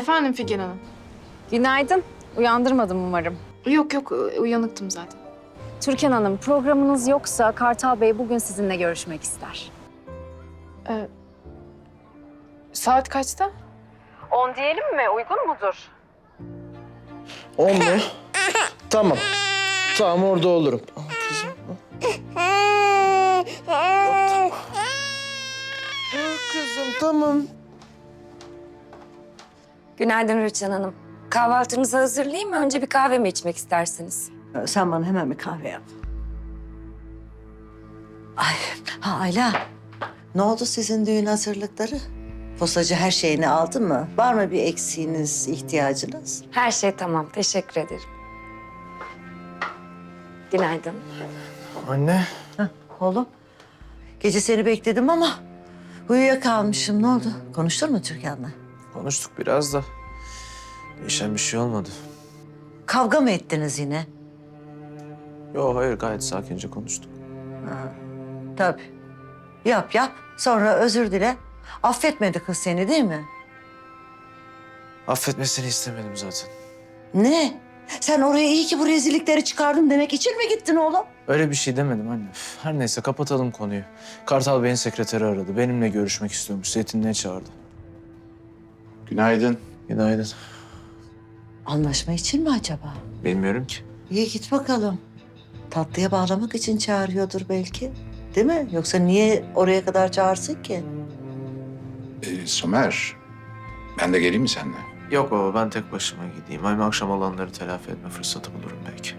Efendim Figen Hanım. Günaydın. Uyandırmadım umarım. Yok yok uyanıktım zaten. Türkan Hanım, programınız yoksa Kartal Bey bugün sizinle görüşmek ister. Ee, saat kaçta? 10 diyelim mi? Uygun mudur? On mu? tamam. Tamam orada olurum. Aa, Kızım. Aa, Kızım tamam. Günaydın Rüçhan Hanım. Kahvaltınızı hazırlayayım mı? Önce bir kahve mi içmek istersiniz? Sen bana hemen bir kahve yap. Ay, ha Ayla. Ne oldu sizin düğün hazırlıkları? Postacı her şeyini aldı mı? Var mı bir eksiğiniz, ihtiyacınız? Her şey tamam. Teşekkür ederim. Günaydın. Anne. Oğlum, gece seni bekledim ama uyuyakalmışım. Ne oldu? Konuştun mu Türkan'la? Konuştuk biraz da. Değişen bir şey olmadı. Kavga mı ettiniz yine? Yok hayır gayet sakince konuştuk. Tabii. Yap yap, sonra özür dile. Affetmedi kız seni değil mi? Affetmesini istemedim zaten. Ne? Sen oraya iyi ki bu rezillikleri çıkardın demek için mi gittin oğlum? Öyle bir şey demedim anne. Her neyse kapatalım konuyu. Kartal Bey'in sekreteri aradı. Benimle görüşmek istiyormuş. Zeytinliğe çağırdı. Günaydın. Günaydın. Anlaşma için mi acaba? Bilmiyorum ki. İyi git bakalım. Tatlıya bağlamak için çağırıyordur belki. Değil mi? Yoksa niye oraya kadar çağırsın ki? Ee, Somer, ben de geleyim mi seninle? Yok baba ben tek başıma gideyim. Hem akşam olanları telafi etme fırsatı bulurum belki.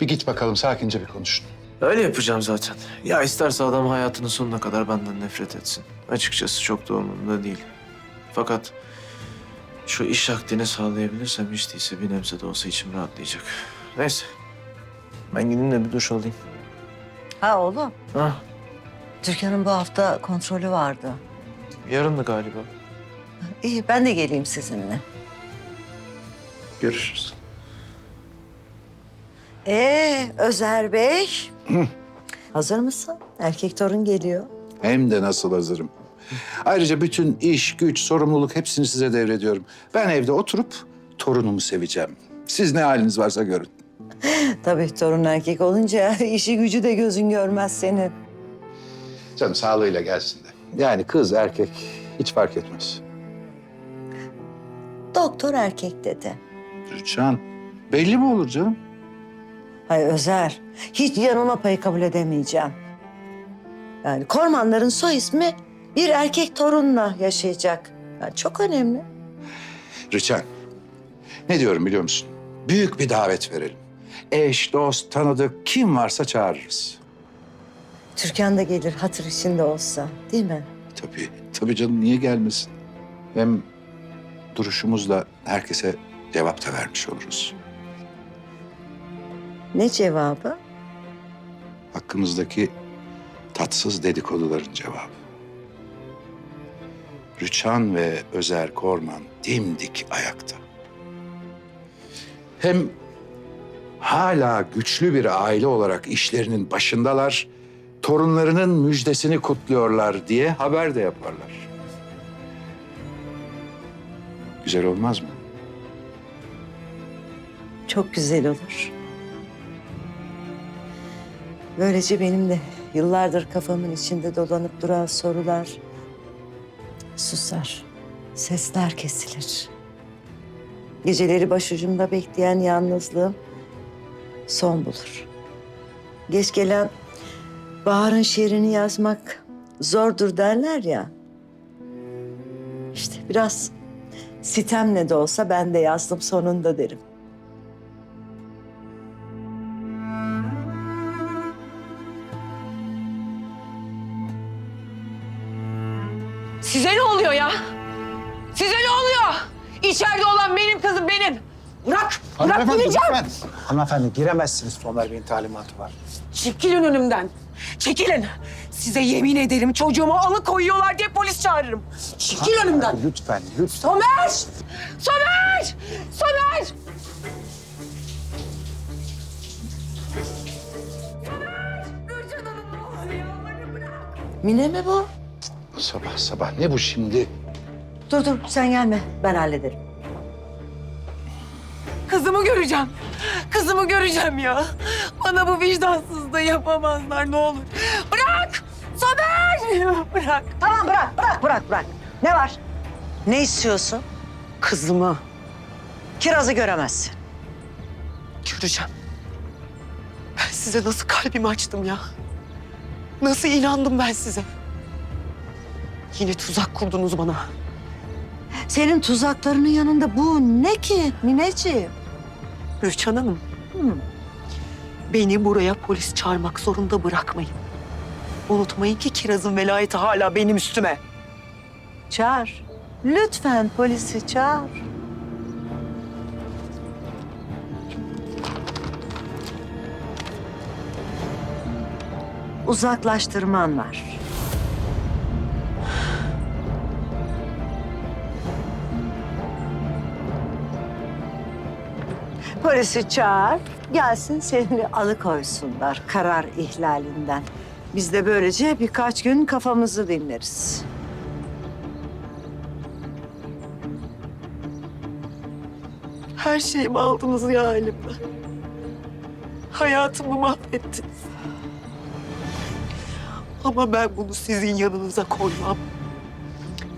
Bir git bakalım, sakince bir konuşun. Öyle yapacağım zaten. Ya isterse adam hayatının sonuna kadar benden nefret etsin. Açıkçası çok da umurumda değil. Fakat şu iş akdini sağlayabilirsem hiç değilse bir nebze de olsa içim rahatlayacak. Neyse. Ben gideyim de bir duş alayım. Ha oğlum, Ha, Türkan'ın bu hafta kontrolü vardı. yarın da galiba. İyi, ben de geleyim sizinle. Görüşürüz. Ee, Özer Bey. Hazır mısın? Erkek torun geliyor. Hem de nasıl hazırım. Ayrıca bütün iş, güç, sorumluluk hepsini size devrediyorum. Ben evde oturup torunumu seveceğim. Siz ne haliniz varsa görün. Tabii torun erkek olunca işi gücü de gözün görmez senin. Canım sağlığıyla gelsin de. Yani kız, erkek hiç fark etmez. Doktor erkek dedi. Rüçhan, belli mi olur canım? Hay Özer, hiç yanına payı kabul edemeyeceğim. Yani Kormanların soy ismi bir erkek torunla yaşayacak. Yani çok önemli. Rüçhan, ne diyorum biliyor musun? Büyük bir davet verelim. Eş, dost, tanıdık kim varsa çağırırız. Türkan da gelir hatır içinde olsa değil mi? Tabii, tabii canım niye gelmesin? Hem duruşumuzla herkese cevap da vermiş oluruz. Ne cevabı? Hakkımızdaki tatsız dedikoduların cevabı. Rüçhan ve Özer Korman dimdik ayakta. Hem hala güçlü bir aile olarak işlerinin başındalar, torunlarının müjdesini kutluyorlar diye haber de yaparlar. Güzel olmaz mı? Çok güzel olur. Böylece benim de yıllardır kafamın içinde dolanıp duran sorular susar. Sesler kesilir. Geceleri başucumda bekleyen yalnızlığım son bulur. Geç gelen baharın şiirini yazmak zordur derler ya. İşte biraz sitemle de olsa ben de yazdım sonunda derim. Bırak, gideceğim. lütfen. Hanımefendi giremezsiniz. Somer Bey'in talimatı var. Çekilin önümden. Çekilin. Size yemin ederim çocuğumu alıkoyuyorlar diye polis çağırırım. Çekil önümden. Lütfen, lütfen. Somer! Somer! Somer! Mine mi bu? Sabah sabah ne bu şimdi? Dur dur sen gelme ben hallederim. Kızımı göreceğim. Kızımı göreceğim ya. Bana bu vicdansızlığı yapamazlar ne olur. Bırak! Somer! Bırak. Tamam bırak bırak bırak bırak. Ne var? Ne istiyorsun? Kızımı Kirazı göremezsin. göreceğim. Ben size nasıl kalbimi açtım ya. Nasıl inandım ben size. Yine tuzak kurdunuz bana. Senin tuzaklarının yanında bu ne ki Mineciğim? Rüçhan Hanım. Hı. Beni buraya polis çağırmak zorunda bırakmayın. Unutmayın ki Kiraz'ın velayeti hala benim üstüme. Çağır. Lütfen polisi çağır. Uzaklaştırman var. Polisi çağır, gelsin seni alıkoysunlar karar ihlalinden. Biz de böylece birkaç gün kafamızı dinleriz. Her şeyimi aldınız ya elimden. Hayatımı mahvettiniz. Ama ben bunu sizin yanınıza koymam.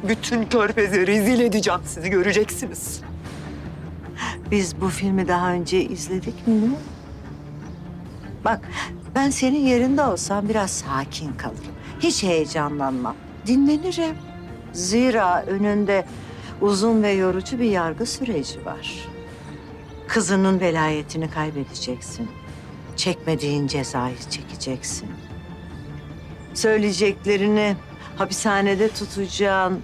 Bütün körfeze rezil edeceğim sizi göreceksiniz. Biz bu filmi daha önce izledik mi? Bak ben senin yerinde olsam biraz sakin kalırım. Hiç heyecanlanmam. Dinlenirim. Zira önünde uzun ve yorucu bir yargı süreci var. Kızının velayetini kaybedeceksin. Çekmediğin cezayı çekeceksin. Söyleyeceklerini hapishanede tutacağın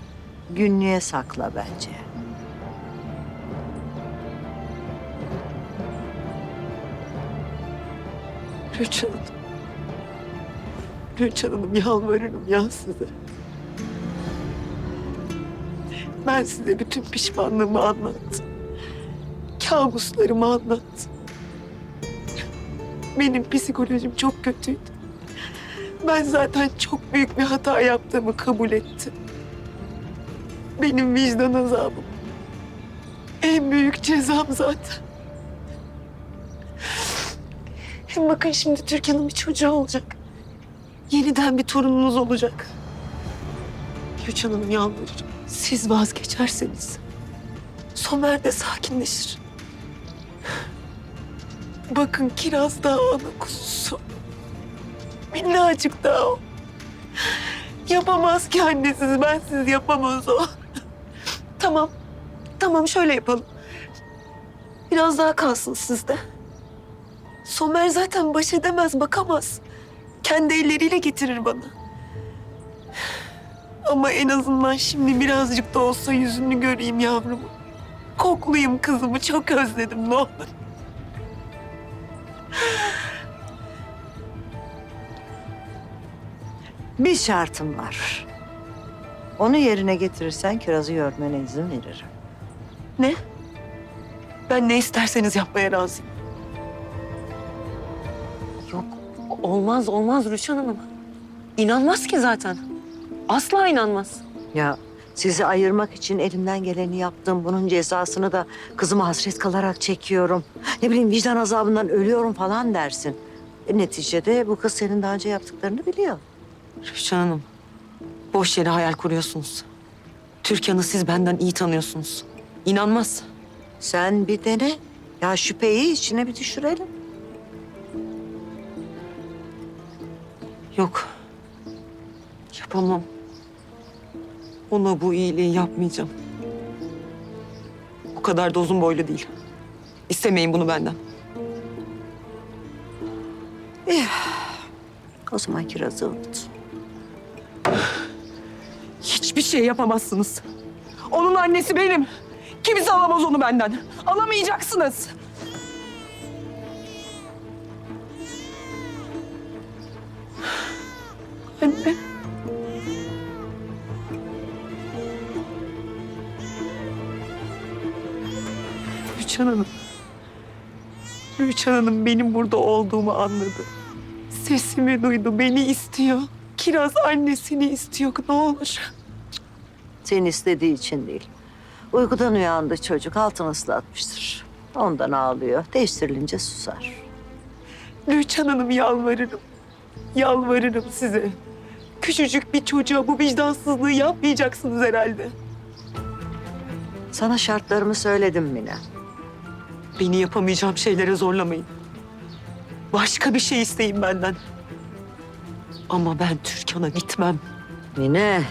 günlüğe sakla bence. Rüçhan Hanım. Rüçhan Hanım yalvarırım ya size. Ben size bütün pişmanlığımı anlattım. Kabuslarımı anlattım. Benim psikolojim çok kötüydü. Ben zaten çok büyük bir hata yaptığımı kabul ettim. Benim vicdan azabım. En büyük cezam zaten. Hem bakın şimdi Türkan'ın bir çocuğu olacak. Yeniden bir torununuz olacak. Gülcan Hanım yalvarırım. Siz vazgeçerseniz Somer de sakinleşir. Bakın Kiraz daha ana kuzusu. Minnacık daha. Yapamaz ki annesiz, bensiz yapamaz o. tamam, tamam şöyle yapalım. Biraz daha kalsın sizde. Somer zaten baş edemez, bakamaz. Kendi elleriyle getirir bana. Ama en azından şimdi birazcık da olsa yüzünü göreyim yavrumu. Koklayayım kızımı, çok özledim ne olur. Bir şartım var. Onu yerine getirirsen kirazı görmene izin veririm. Ne? Ben ne isterseniz yapmaya razıyım. Olmaz olmaz Rüçhan Hanım. İnanmaz ki zaten. Asla inanmaz. Ya sizi ayırmak için elimden geleni yaptım. Bunun cezasını da kızıma hasret kalarak çekiyorum. Ne bileyim vicdan azabından ölüyorum falan dersin. E, neticede bu kız senin daha önce yaptıklarını biliyor. Rüçhan Hanım boş yere hayal kuruyorsunuz. Türkan'ı siz benden iyi tanıyorsunuz. İnanmaz. Sen bir dene. Ya şüpheyi içine bir düşürelim. Yok. Yapamam. Ona bu iyiliği yapmayacağım. Bu kadar da uzun boylu değil. İstemeyin bunu benden. O zaman kirazı unut. Hiçbir şey yapamazsınız. Onun annesi benim. Kimse alamaz onu benden. Alamayacaksınız. Rüçhan Hanım. Rüçhan Hanım benim burada olduğumu anladı. Sesimi duydu, beni istiyor. Kiraz annesini istiyor, ne olur. Senin istediği için değil. Uykudan uyandı çocuk altını ıslatmıştır. Ondan ağlıyor. Değiştirilince susar. Rüçhan Hanım yalvarırım. Yalvarırım size. Küçücük bir çocuğa bu vicdansızlığı yapmayacaksınız herhalde. Sana şartlarımı söyledim Mine. Beni yapamayacağım şeylere zorlamayın. Başka bir şey isteyin benden. Ama ben Türkan'a gitmem. Mine,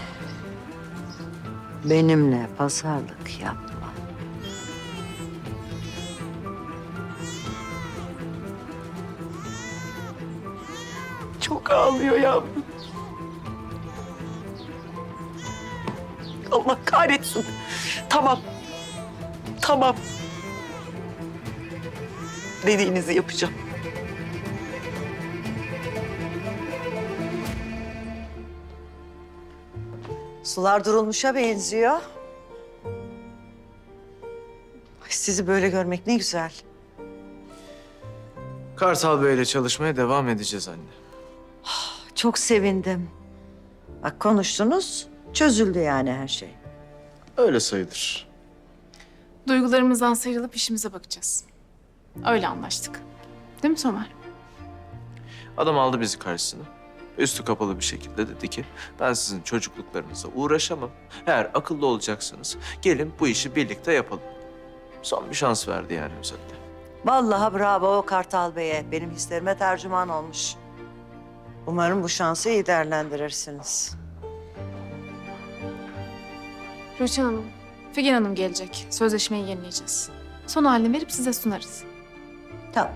benimle pazarlık yapma. Çok ağlıyor yavrum. Allah kahretsin. Tamam. Tamam. Dediğinizi yapacağım. Sular durulmuşa benziyor. Ay, Sizi böyle görmek ne güzel. Kartal Bey'le çalışmaya devam edeceğiz anne. Çok sevindim. Bak konuştunuz, çözüldü yani her şey. Öyle sayılır. Duygularımızdan sıyrılıp işimize bakacağız. Öyle anlaştık. Değil mi Somer? Adam aldı bizi karşısına. Üstü kapalı bir şekilde dedi ki ben sizin çocukluklarınıza uğraşamam. Eğer akıllı olacaksanız gelin bu işi birlikte yapalım. Son bir şans verdi yani özetle. Vallahi bravo o Kartal Bey'e. Benim hislerime tercüman olmuş. Umarım bu şansı iyi değerlendirirsiniz. Rüçhan Hanım, Figen Hanım gelecek. Sözleşmeyi yenileyeceğiz. Son halini verip size sunarız. Tamam.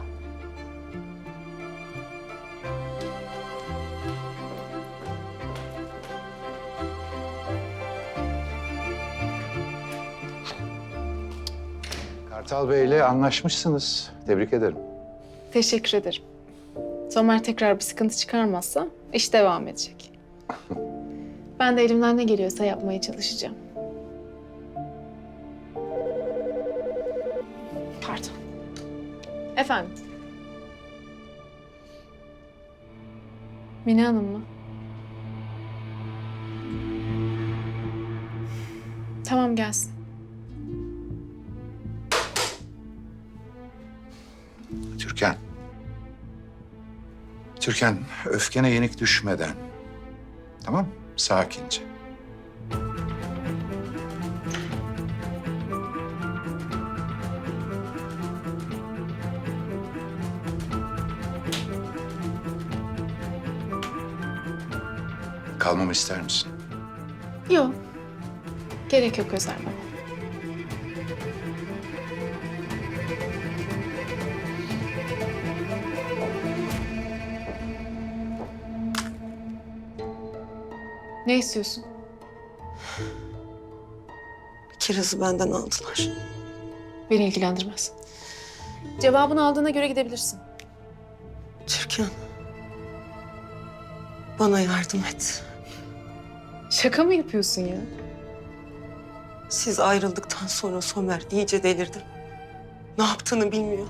Kartal Bey'le anlaşmışsınız. Tebrik ederim. Teşekkür ederim. Somer tekrar bir sıkıntı çıkarmazsa iş devam edecek. Ben de elimden ne geliyorsa yapmaya çalışacağım. Efendim? Mine Hanım mı? Tamam gelsin. Türkan. Türkan, öfkene yenik düşmeden. Tamam Sakince. Kalmamı ister misin? Yok. Gerek yok Özer Baba. Ne istiyorsun? Kirazı benden aldılar. Beni ilgilendirmez. Cevabını aldığına göre gidebilirsin. Türkan. Bana yardım et. Şaka mı yapıyorsun ya? Siz ayrıldıktan sonra Somer iyice delirdi. Ne yaptığını bilmiyor.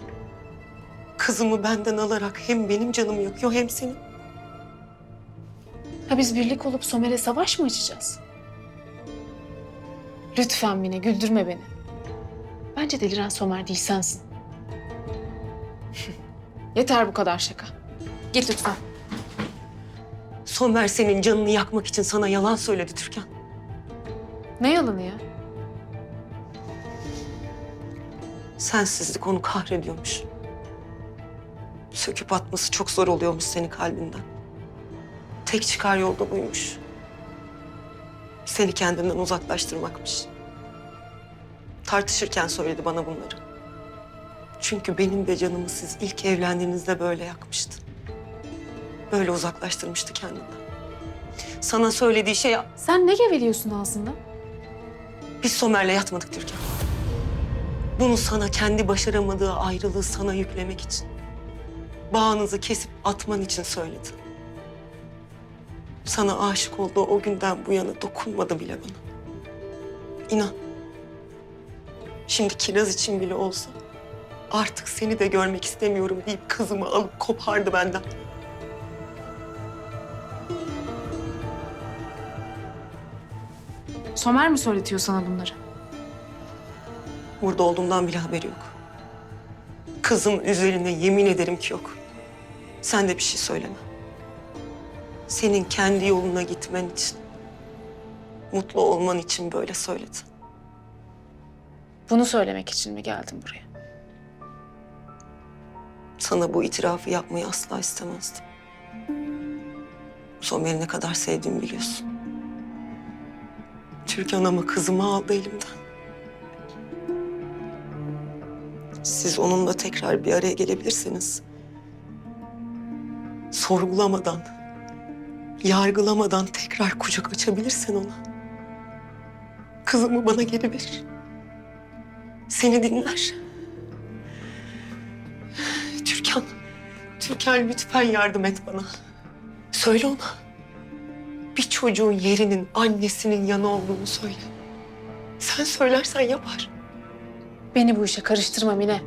Kızımı benden alarak hem benim canımı yakıyor hem senin. Ha biz birlik olup Somer'e savaş mı açacağız? Lütfen Mine güldürme beni. Bence deliren Somer değil sensin. Yeter bu kadar şaka. Git lütfen. Somer senin canını yakmak için sana yalan söyledi Türkan. Ne yalanı ya? Sensizlik onu kahrediyormuş. Söküp atması çok zor oluyormuş senin kalbinden. Tek çıkar yolda buymuş. Seni kendinden uzaklaştırmakmış. Tartışırken söyledi bana bunları. Çünkü benim de canımı siz ilk evlendiğinizde böyle yakmıştı. Böyle uzaklaştırmıştı kendinden. Sana söylediği şey Sen ne geveliyorsun ağzında? biz Somer'le yatmadık Türkan. Bunu sana kendi başaramadığı ayrılığı sana yüklemek için. Bağınızı kesip atman için söyledi. Sana aşık olduğu o günden bu yana dokunmadı bile bana. İnan. Şimdi kiraz için bile olsa artık seni de görmek istemiyorum deyip kızımı alıp kopardı benden. Somer mi söyletiyor sana bunları? Burada olduğumdan bile haberi yok. Kızım üzerine yemin ederim ki yok. Sen de bir şey söyleme. Senin kendi yoluna gitmen için, mutlu olman için böyle söyledi. Bunu söylemek için mi geldin buraya? Sana bu itirafı yapmayı asla istemezdim. Somer'i ne kadar sevdiğimi biliyorsun. Türkan ama kızımı aldı elimden. Siz onunla tekrar bir araya gelebilirseniz... ...sorgulamadan, yargılamadan tekrar kucak açabilirsen ona... ...kızımı bana geri verir. Seni dinler. Türkan, Türkan lütfen yardım et bana. Söyle ona. Çocuğun yerinin annesinin yanı olduğunu söyle. Sen söylersen yapar. Beni bu işe karıştırma Mine.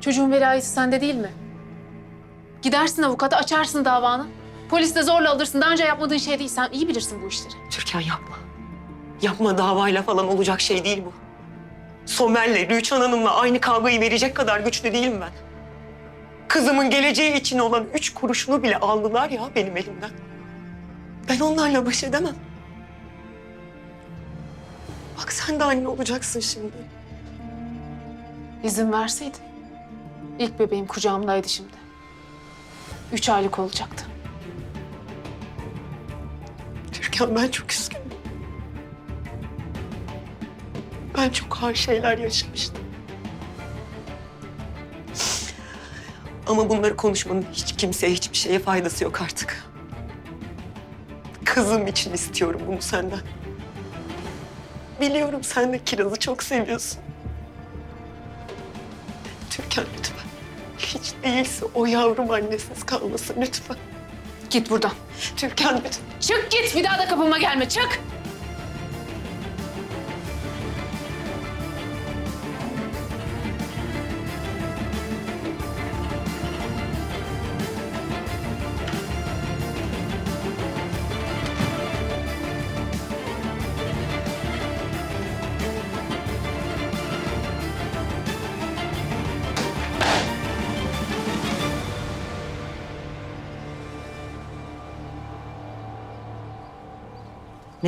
Çocuğun velayeti sende değil mi? Gidersin avukata açarsın davanı. Polisle zorla alırsın. Daha önce yapmadığın şey değil. Sen iyi bilirsin bu işleri. Türkan yapma. Yapma davayla falan olacak şey değil bu. Somer'le Rüçhan Hanım'la aynı kavgayı verecek kadar güçlü değilim ben. Kızımın geleceği için olan üç kuruşunu bile aldılar ya benim elimden. Ben onlarla baş edemem. Bak sen de anne olacaksın şimdi. İzin verseydin. İlk bebeğim kucağımdaydı şimdi. Üç aylık olacaktı. Türkan ben çok üzgünüm. Ben çok ağır şeyler yaşamıştım. Ama bunları konuşmanın hiç kimseye hiçbir şeye faydası yok artık. Kızım için istiyorum bunu senden. Biliyorum sen de Kiraz'ı çok seviyorsun. Türkan lütfen. Hiç değilse o yavrum annesiz kalmasın lütfen. Git buradan. Türkan lütfen. Çık git. Bir daha da kapıma gelme. Çık.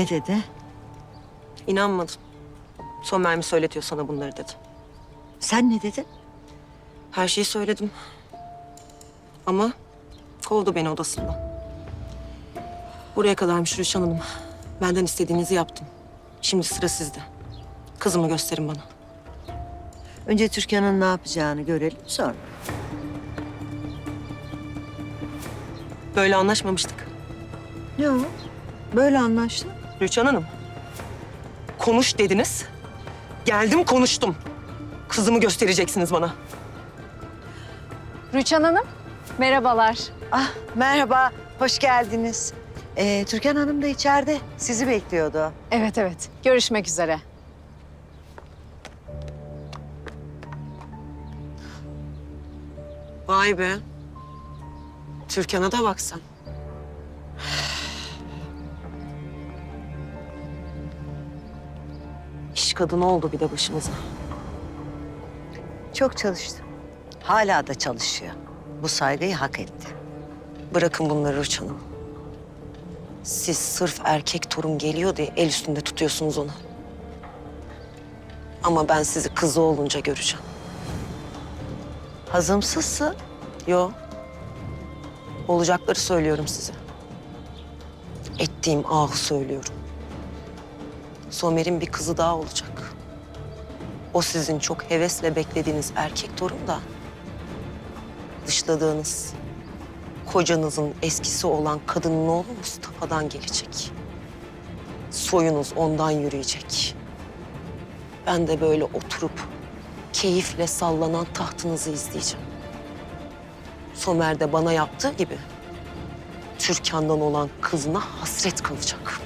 Ne dedi? İnanmadım. Somer mi söyletiyor sana bunları dedi. Sen ne dedin? Her şeyi söyledim. Ama kovdu beni odasından. Buraya kadarmış Rüçhan Hanım. Benden istediğinizi yaptım. Şimdi sıra sizde. Kızımı gösterin bana. Önce Türkan'ın ne yapacağını görelim sonra. Böyle anlaşmamıştık. Yok. Böyle anlaştık. Rüçhan Hanım. Konuş dediniz. Geldim konuştum. Kızımı göstereceksiniz bana. Rüçhan Hanım, merhabalar. Ah merhaba, hoş geldiniz. Ee, Türkan Hanım da içeride. Sizi bekliyordu. Evet evet, görüşmek üzere. Vay be. Türkan'a da bak kadını oldu bir de başımıza. Çok çalıştı. Hala da çalışıyor. Bu saygıyı hak etti. Bırakın bunları Rüç Hanım. Siz sırf erkek torun geliyor diye el üstünde tutuyorsunuz onu. Ama ben sizi kızı olunca göreceğim. Hazımsızsın. Yo. Olacakları söylüyorum size. Ettiğim ahı söylüyorum. Somer'in bir kızı daha olacak. O sizin çok hevesle beklediğiniz erkek torun da... ...dışladığınız kocanızın eskisi olan kadının oğlu Mustafa'dan gelecek. Soyunuz ondan yürüyecek. Ben de böyle oturup keyifle sallanan tahtınızı izleyeceğim. Somer de bana yaptığı gibi Türkan'dan olan kızına hasret kalacak.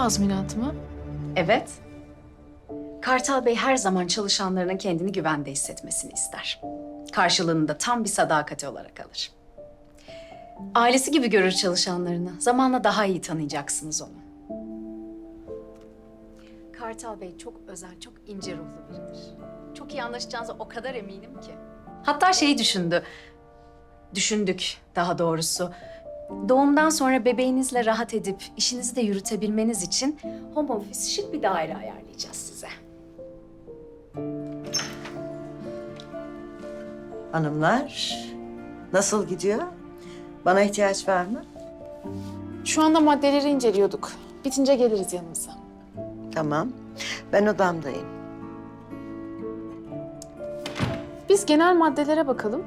Tazminatı mı? Evet. Kartal Bey her zaman çalışanlarının kendini güvende hissetmesini ister. Karşılığında tam bir sadakati olarak alır. Ailesi gibi görür çalışanlarını. Zamanla daha iyi tanıyacaksınız onu. Kartal Bey çok özel, çok ince ruhlu biridir. Çok iyi anlaşacağınıza o kadar eminim ki. Hatta şeyi düşündü. Düşündük daha doğrusu. Doğumdan sonra bebeğinizle rahat edip işinizi de yürütebilmeniz için home office şık bir daire ayarlayacağız size. Hanımlar, nasıl gidiyor? Bana ihtiyaç var mı? Şu anda maddeleri inceliyorduk. Bitince geliriz yanınıza. Tamam. Ben odamdayım. Biz genel maddelere bakalım.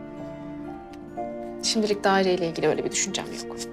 Şimdilik daireyle ilgili öyle bir düşüncem yok.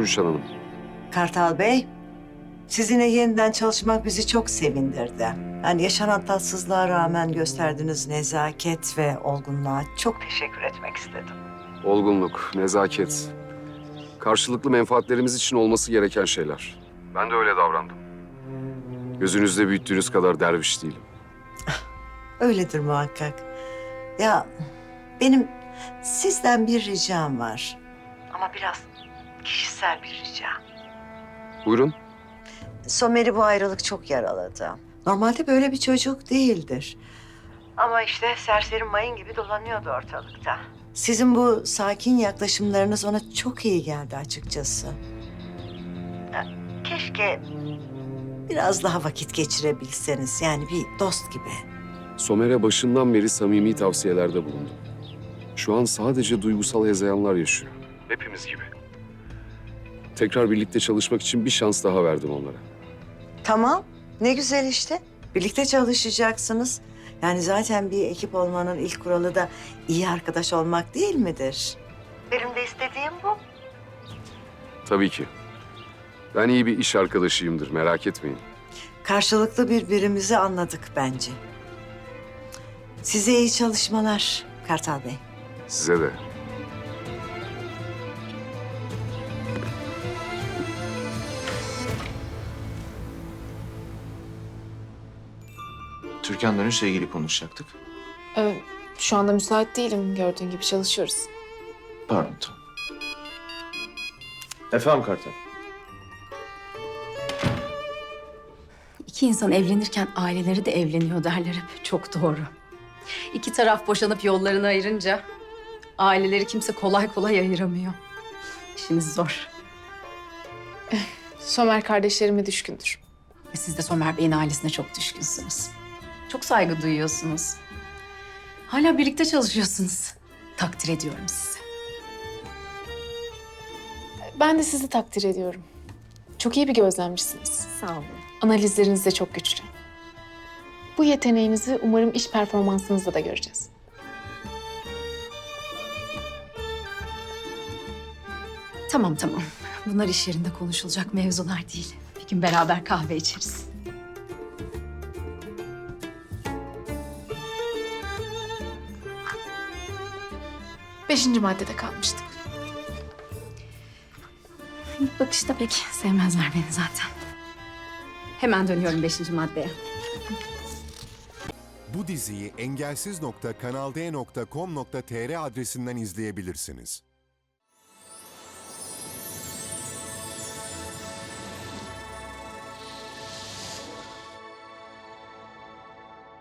Buyurun Rüşen Hanım. Kartal Bey, sizinle yeniden çalışmak bizi çok sevindirdi. Yani yaşanan tatsızlığa rağmen gösterdiğiniz nezaket ve olgunluğa çok teşekkür etmek istedim. Olgunluk, nezaket. Karşılıklı menfaatlerimiz için olması gereken şeyler. Ben de öyle davrandım. Gözünüzde büyüttüğünüz kadar derviş değilim. Öyledir muhakkak. Ya benim sizden bir ricam var. Ama biraz kişisel bir rica. Buyurun. Somer'i bu ayrılık çok yaraladı. Normalde böyle bir çocuk değildir. Ama işte serseri mayın gibi dolanıyordu ortalıkta. Sizin bu sakin yaklaşımlarınız ona çok iyi geldi açıkçası. Keşke biraz daha vakit geçirebilseniz. Yani bir dost gibi. Somer'e başından beri samimi tavsiyelerde bulundum. Şu an sadece duygusal hezeyanlar yaşıyor. Hepimiz gibi. Tekrar birlikte çalışmak için bir şans daha verdim onlara. Tamam, ne güzel işte. Birlikte çalışacaksınız. Yani zaten bir ekip olmanın ilk kuralı da iyi arkadaş olmak değil midir? Benim de istediğim bu. Tabii ki. Ben iyi bir iş arkadaşıyımdır, merak etmeyin. Karşılıklı birbirimizi anladık bence. Size iyi çalışmalar Kartal Bey. Size de. Türkan dönüşle ilgili konuşacaktık. Ee, şu anda müsait değilim. Gördüğün gibi çalışıyoruz. Pardon tamam. Efendim Kartal. İki insan evlenirken aileleri de evleniyor derler hep. Çok doğru. İki taraf boşanıp yollarını ayırınca aileleri kimse kolay kolay ayıramıyor. İşiniz zor. Somer kardeşlerime düşkündür. E siz de Somer Bey'in ailesine çok düşkünsünüz. Çok saygı duyuyorsunuz. Hala birlikte çalışıyorsunuz. Takdir ediyorum sizi. Ben de sizi takdir ediyorum. Çok iyi bir gözlemcisiniz. Sağ olun. Analizleriniz de çok güçlü. Bu yeteneğinizi umarım iş performansınızda da göreceğiz. Tamam tamam. Bunlar iş yerinde konuşulacak mevzular değil. Bir gün beraber kahve içeriz. Beşinci maddede kalmıştık. İlk bakışta pek sevmezler beni zaten. Hemen dönüyorum beşinci maddeye. Bu diziyi engelsiz.kanalde.com.tr adresinden izleyebilirsiniz.